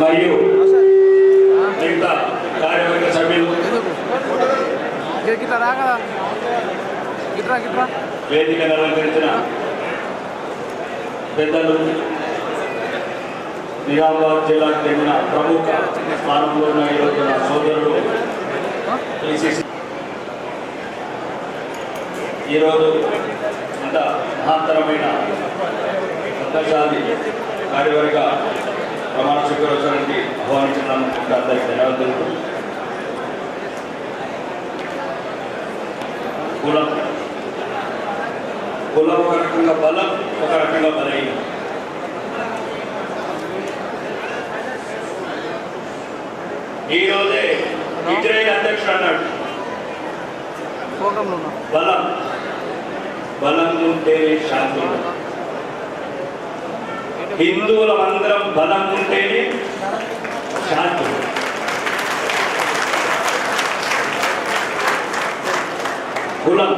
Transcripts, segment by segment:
మరియు మిగతా కార్యవర్గ సభ్యులు వేదిక అలంకరించిన పెద్దలు నిజామాబాద్ జిల్లాకు చెందిన ప్రముఖ స్థానంలో ఉన్న ఈరోజు నా సోదరుడు ఈరోజు అంత మహాత్తరమైన సంతోషాన్ని కార్యవర్గ ప్రమాణ స్వీకరించడానికి ఆహ్వానించినందుకు అందరికీ ధన్యవాదాలు. కులం. కులం ఒక రకంగా బలం ఒక రకంగా బలహీనం. ఈ రోజే ఇజ్రాయెల్ అధ్యక్షుడు అన్నాడు. బలం. బలం ఉంటేనే శాంతి హిందువుల అందరం బలం ఉంటేనే శాంతి. కులం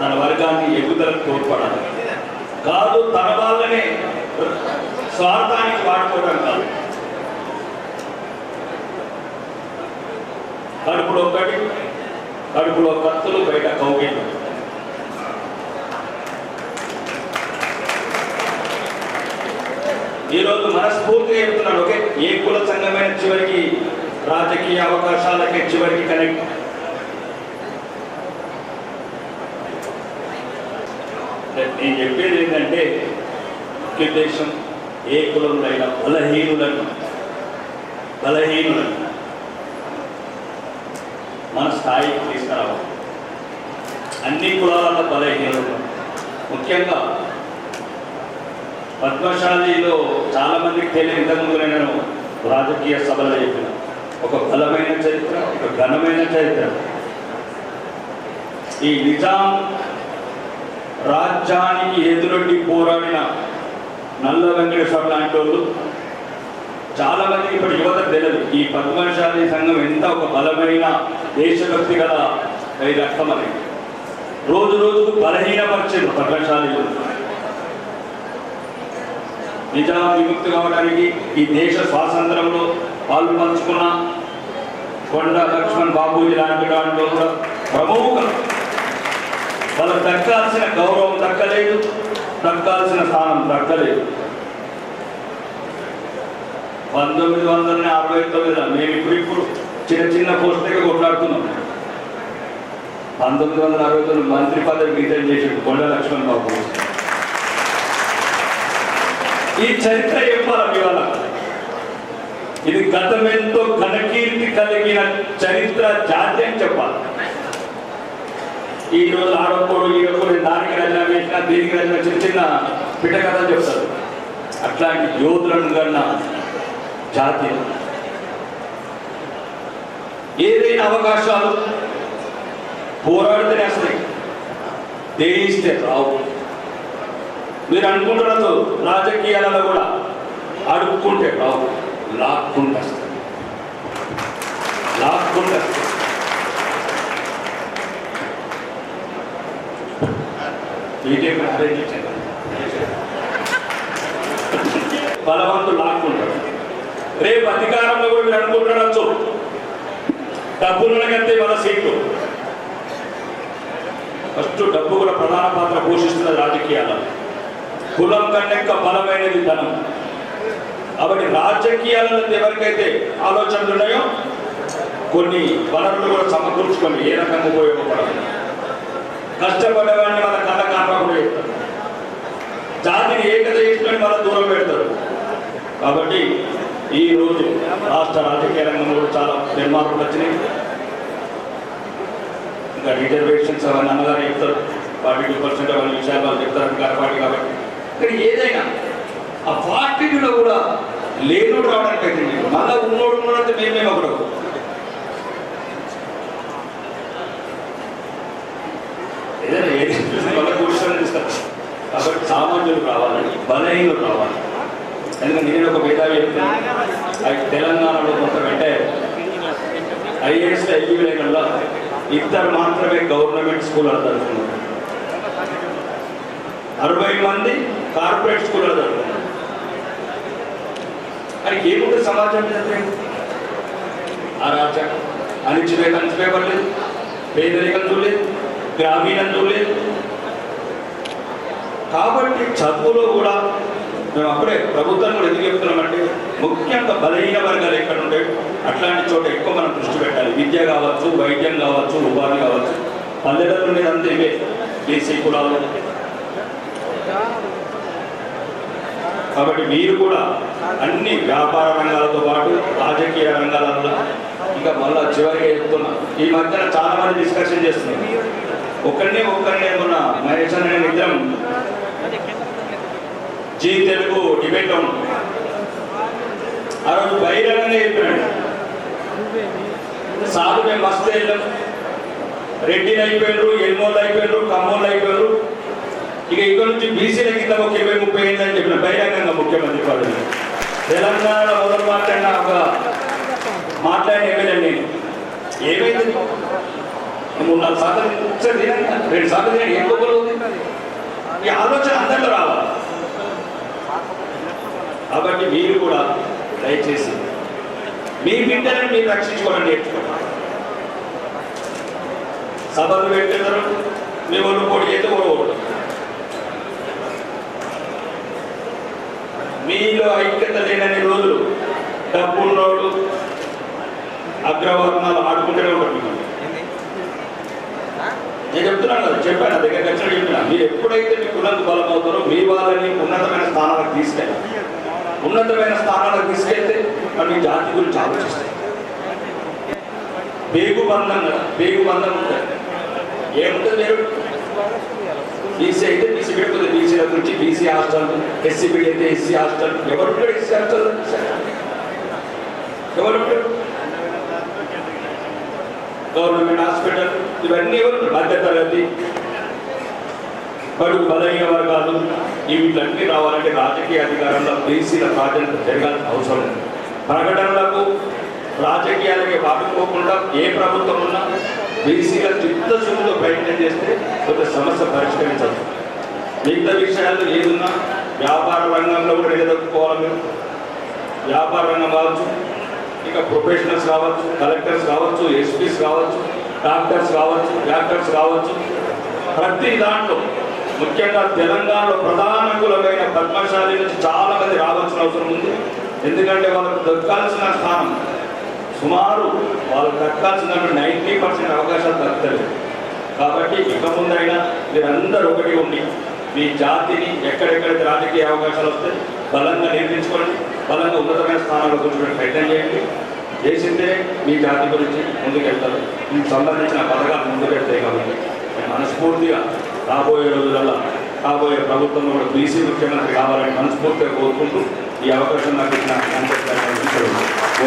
తన వర్గాన్ని ఎగుదలకు తోడ్పడాలి. కాదు తన వాళ్ళనే స్వార్థానికి వాడుకోవడం కాదు. కడుపులో ఒకటి కడుపులో కత్తులు బయట కౌగిళ్ళు. ఈరోజు మనస్ఫూర్తిగా చెప్తున్నాడు ఓకే? ఏ కుల సంఘమైన చివరికి రాజకీయ అవకాశాలకి చివరికి కనెక్ట్ నేను చెప్పేది ఏంటంటే ఉద్దేశం ఏ కులంలో బలహీనులను బలహీనులను మన స్థాయికి తీసుకురావాలి. అన్ని కులాలలో బలహీనులు ముఖ్యంగా పద్మశాలిలో చాలా మందికి తెలియని ఇంతకుముందు నేను రాజకీయ సభలో చెప్పిన. ఒక బలమైన చరిత్ర ఒక ఘనమైన చరిత్ర. ఈ నిజాం రాజ్యానికి ఎదురొడ్డి పోరాడిన నల్ల వెంకటేశ్వర లాంటి వాళ్ళు చాలా మందికి ఇప్పుడు యువత తెలియదు. ఈ పద్మశాలి సంఘం ఎంత ఒక బలమైన దేశభక్తి గల ఐదు రక్తం రోజు రోజుకు బలహీనపరిచారు పద్మశాలి నిజాం విముక్తి కావడానికి ఈ దేశ స్వాతంత్రంలో పాలు పంచుకున్న కొండ లక్ష్మణ్ బాబూజీ లాంటి దాంట్లో కూడా ప్రముఖ వాళ్ళకు దక్కాల్సిన గౌరవం దక్కలేదు దక్కాల్సిన స్థానం దక్కలేదు. పంతొమ్మిది వందల అరవై తొమ్మిదిలో మేము ఇప్పుడు ఇప్పుడు చిన్న చిన్న పోస్టుగా కొట్లాడుతున్నాం పంతొమ్మిది వందల అరవై తొమ్మిది మంత్రి పదవి రిజైన్ చేసాడు కొండ లక్ష్మణ్ బాబు ఈ చరిత్ర చెప్పాలి ఇవాళ ఇది గతమెంతో ఘనకీర్తి కలిగిన చరిత్ర జాతి అని చెప్పాలి. ఈ రోజు ఆడపోడు ఈడపోడు దానికి రచన వేసిన దీనికి రచన చిన్న చిన్న పిట్ట కథ చెప్తారు. అట్లాంటి యోధులను కన్నా జాతి ఏదైనా అవకాశాలు పోరాడితేనే వస్తాయి దేయిస్తే రావు. మీరు అనుకుంటున్నారు రాజకీయాలలో కూడా అడుక్కుంటే రావు లాక్కుంటే వస్తాయి లాక్కుంటే వస్తాయి బీజేపీ అరేంజ్ బలవంతులు లాక్కుంటారు రేపు అధికారంలో కూడా మీరు అనుకుంటున్నారు డబ్బులకంటే మన సీట్లు ఫస్ట్ డబ్బు కూడా ప్రధాన పాత్ర పోషిస్తున్న రాజకీయాల కులం కన్నెక్క బలమైనది ధనం. కాబట్టి రాజకీయాలలో ఎవరికైతే ఆలోచనలు ఉన్నాయో కొన్ని వనరులు కూడా సమకూర్చుకొని ఏ రకంగా ఉపయోగపడాలి కష్టపడేవాడిని మన కళ్ళ కాపకుండా చెప్తారు జాతిని ఏకత చేసుకొని మన దూరం పెడతారు. కాబట్టి ఈ రోజు రాష్ట్ర రాజకీయ రంగంలో చాలా నిర్మాణాలు వచ్చినాయి. ఇంకా రిజర్వేషన్స్ అవన్నీ అన్నగారు చెప్తారు. ఫార్టీ టూ పర్సెంట్ అవన్నీ విషయాలు వాళ్ళు చెప్తారు. అధికార కాబట్టి ఇక్కడ ఏదైనా ఆ పార్టీలో కూడా లేనోడు రావడానికి అయితే మళ్ళీ ఉన్నోడు ఉన్నాడంటే మేమే ఒకడు ఏదైనా ఏది మళ్ళీ కూర్చొని కాబట్టి సామాన్యులు రావాలని బలహీనులు రావాలి. ఎందుకంటే నేను ఒక మేధావి చెప్తాను తెలంగాణలో కొంత అంటే ఐఏఎస్ ఐఈలలో ఇద్దరు మాత్రమే గవర్నమెంట్ స్కూల్ అర్థం అరవై మంది కార్పొరేట్ స్కూల్లో చదువుతున్నారు మీకు ఏముంటుంది సమాజం అరాచకం అణిచివేత అణిచివేయబడలేదు పేదరికం చూడలేదు గ్రామీణం చూడలేదు. కాబట్టి చదువులో కూడా మేము అప్పుడే ప్రభుత్వం కూడా ఎందుకు చెప్తున్నామంటే ముఖ్యంగా బలహీన వర్గాలు ఎక్కడ ఉండే అట్లాంటి చోట ఎక్కువ మనం దృష్టి పెట్టాలి. విద్య కావచ్చు వైద్యం కావచ్చు ఉపాధి కావచ్చు. పల్లెటూరు మీద అంతే బీసీ కులాలు కాబట్టి మీరు కూడా అన్ని వ్యాపార రంగాలతో పాటు రాజకీయ రంగాలలో ఇంకా మళ్ళా చివరిగా చెప్తున్నా. ఈ మధ్యన చాలా మంది డిస్కషన్ చేస్తున్నారు. ఒక్కరినే ఒక్కరినే ఉన్న మహేష్ అనే నిజం జీ తెలుగు డిబేట్ ఉంది ఆ రోజు బహిరంగంగా చెప్పినాడు. సాధు మేము మస్తు వెళ్ళాం రెడ్డిలు అయిపోయారు ఎల్మోళ్ళు అయిపోయారు కమ్మోళ్ళు అయిపోయారు ఇక ఇక్కడ నుంచి బీసీలకి కింద ఇరవై ముప్పై ఏళ్ళు అని చెప్పిన బహిరంగంగా ముఖ్యమంత్రి పదవి. తెలంగాణలో మొదలు మాట్లాడిన ఒక మాట్లాడిన ఎమ్మెల్యే నేను. ఏమైంది? మూడు నాలుగు సార్లు ఒకసారి తినండి రెండు సార్లు తినండి ఏం గొప్పలు ఈ ఆలోచన అందరిలో రావాలి. కాబట్టి మీరు కూడా దయచేసి మీ బిడ్డలను మీరు రక్షించుకోవడం నేర్చుకోండి. సభలు పెట్టేదారు మీ ఒళ్ళు పొడి చేస్తే ఓడకూడదు మీలో ఐక్యత లేనన్ని రోజులు డబ్బున్నోడు అగ్రవర్ణాలు ఆడుకుంటూనే ఉంటారు. నేను చెప్తున్నాను కదా చెప్పాను దగ్గర వచ్చిన చెప్పిన మీరు ఎప్పుడైతే మీ కులంకు బలం అవుతారో మీ వాళ్ళని ఉన్నతమైన స్థానాలకు తీసుకెళ్ళాలి ఉన్నతమైన స్థానాలకు తీసుకెళ్తే మరి మీ జాతి గురించి ఆలోచిస్తాయి. పేగు బంధం కదా పేగు బంధం ఉంటుంది. ఏముంటుంది బీసీ అయితే బీసీ పెట్టుకుంది బీసీ గురించి బీసీ హాస్టల్ ఎస్సీ బిడి అయితే ఎస్సీ హాస్టల్. ఎవరు ఎస్సీ హాస్టల్? ఎవరు గవర్నమెంట్ హాస్పిటల్. ఇవన్నీ ఎవరు? మధ్యతరగతి బడుగు బలహీన వర్గాలు. ఈ రావాలంటే రాజకీయ అధికారంలో బీసీల ప్రాధాన్యత జరగాల్సిన అవసరం ఉంది. ప్రకటనలకు రాజకీయాలకి వాడుకోకుండా ఏ ప్రభుత్వం ఉన్నా బీసీల చిత్తశుద్ధితో ప్రయత్నం చేస్తే ఒక సమస్య పరిష్కరించవచ్చు. మిగతా విషయాలు ఏదున్నా వ్యాపార రంగంలో కూడా నిలదొక్కుకోవాలి మీరు. వ్యాపార రంగం కావచ్చు ఇక ప్రొఫెషనల్స్ కావచ్చు కలెక్టర్స్ కావచ్చు ఎస్పీస్ కావచ్చు డాక్టర్స్ కావచ్చు డాక్టర్స్ కావచ్చు. ప్రతి దాంట్లో ముఖ్యంగా తెలంగాణలో ప్రధాన కులమైన పద్మశాలి నుంచి చాలా మంది రావాల్సిన అవసరం ఉంది. ఎందుకంటే వాళ్ళకు దొరకాల్సిన స్థానం సుమారు వాళ్ళు దక్కాల్సిన నైంటీ పర్సెంట్ అవకాశాలు దక్కుతలేదు కాబట్టి ఇక ముందైనా మీరందరూ ఒకటి ఉండి మీ జాతిని ఎక్కడెక్కడైతే రాజకీయ అవకాశాలు వస్తే బలంగా నిర్మించుకోండి బలంగా ఉన్నతమైన స్థానంలో కూర్చుని ప్రయత్నం చేయండి. చేసిందే మీ జాతి గురించి ముందుకెళ్తారు. మీకు సంబంధించిన పథకాలు ముందుకెళ్తాయి కాబట్టి మనస్ఫూర్తిగా రాబోయే రోజులలో రాబోయే ప్రభుత్వంలో కూడా బీసీ ముఖ్యమంత్రి కావాలని మనస్ఫూర్తిగా కోరుకుంటూ ఈ అవకాశం నాకు ఇచ్చిన